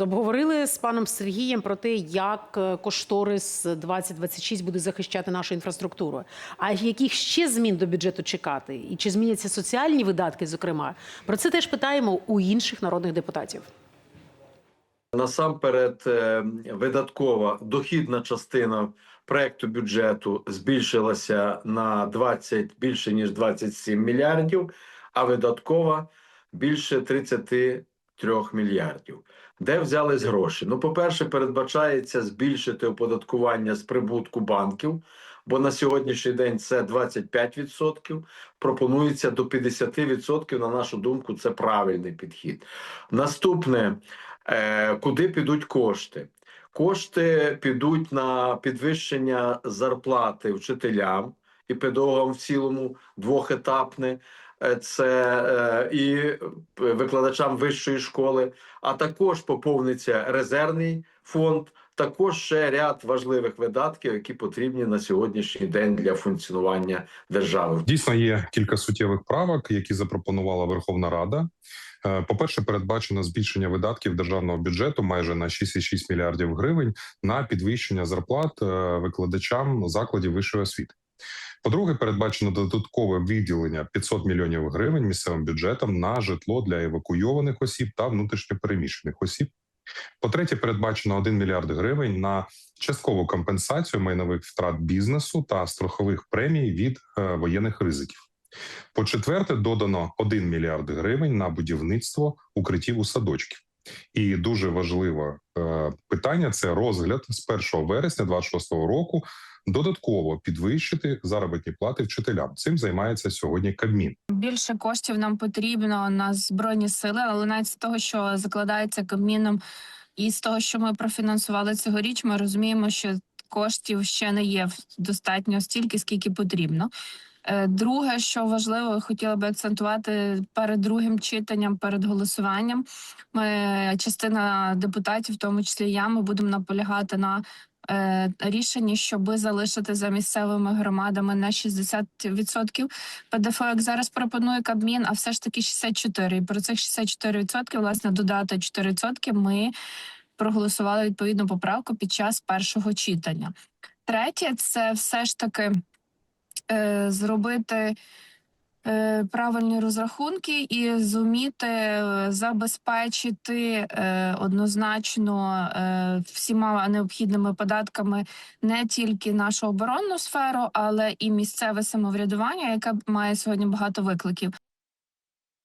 Обговорили з паном Сергієм про те, як е, кошторис 2026 буде захищати нашу інфраструктуру. А яких ще змін до бюджету чекати? І чи зміняться соціальні видатки? Зокрема, про це теж питаємо у інших народних депутатів. Насамперед, е, видаткова дохідна частина проекту бюджету збільшилася на 20, більше ніж 27 мільярдів, а видаткова більше 33 мільярдів. Де взялись гроші? Ну, по-перше, передбачається збільшити оподаткування з прибутку банків, бо на сьогоднішній день це 25%. Пропонується до 50%. На нашу думку, це правильний підхід. Наступне. Е, куди підуть кошти? Кошти підуть на підвищення зарплати вчителям і педагогам в цілому двохетапне. Е, Це е, і викладачам вищої школи, а також поповниться резервний фонд. Також ще ряд важливих видатків, які потрібні на сьогоднішній день для функціонування держави. Дійсно, є кілька суттєвих правок, які запропонувала Верховна Рада. Е, По-перше, передбачено збільшення видатків державного бюджету майже на 6,6 мільярдів гривень на підвищення зарплат е, викладачам закладів вищої освіти. По-друге, передбачено додаткове виділення 500 мільйонів гривень місцевим бюджетом на житло для евакуйованих осіб та внутрішньопереміщених осіб. По-третє, передбачено 1 мільярд гривень на часткову компенсацію майнових втрат бізнесу та страхових премій від е, воєнних ризиків. По четверте, додано 1 мільярд гривень на будівництво укриттів у садочків. І дуже важливе е, питання це розгляд з 1 вересня 26 року. Додатково підвищити заробітні плати вчителям. Цим займається сьогодні Кабмін. Більше коштів нам потрібно на збройні сили, але навіть з того, що закладається Кабміном, і з того, що ми профінансували цьогоріч, ми розуміємо, що коштів ще не є достатньо стільки, скільки потрібно. Е, Друге, що важливо, хотіла би акцентувати перед другим читанням, перед голосуванням. Ми частина депутатів, в тому числі я, ми будемо наполягати на е, рішенні, щоби залишити за місцевими громадами на 60% ПДФО, як зараз пропонує Кабмін, а все ж таки 64%. І про цих 64% власне додати 4% ми проголосували відповідну поправку під час першого читання. Третє, це все ж таки е, зробити правильні розрахунки і зуміти е, забезпечити е, однозначно е, всіма необхідними податками не тільки нашу оборонну сферу, але і місцеве самоврядування, яке має сьогодні багато викликів.